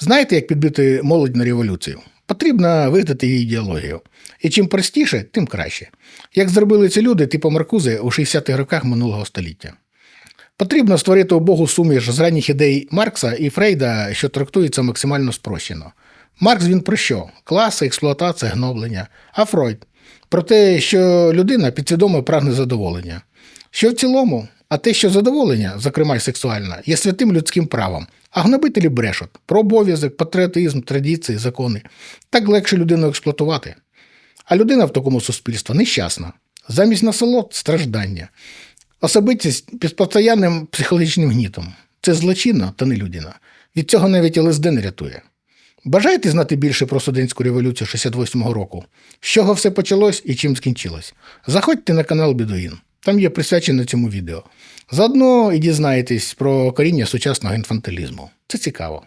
Знаєте, як підбити молодь на революцію? Потрібно вигадати її ідеологію. І чим простіше, тим краще. Як зробили ці люди, типу Маркузи у 60-х роках минулого століття. Потрібно створити убогу суміш з ранніх ідей Маркса і Фрейда, що трактується максимально спрощено. Маркс він про що? Класи, експлуатація, гноблення. А Фройд про те, що людина підсвідомо прагне задоволення. Що в цілому, а те, що задоволення, зокрема й сексуальне, є святим людським правом, а гнобителі брешуть про обов'язок, патріотизм, традиції, закони. Так легше людину експлуатувати. А людина в такому суспільстві нещасна. Замість насолод страждання. Особистість під постоянним психологічним гнітом. Це злочинно та не людина. Від цього навіть ЛСД не рятує. Бажаєте знати більше про студентську революцію 68-го року? З чого все почалось і чим скінчилось? Заходьте на канал Бідуїн. Там є присвячене цьому відео. Заодно і дізнаєтесь про коріння сучасного інфантилізму. Це цікаво.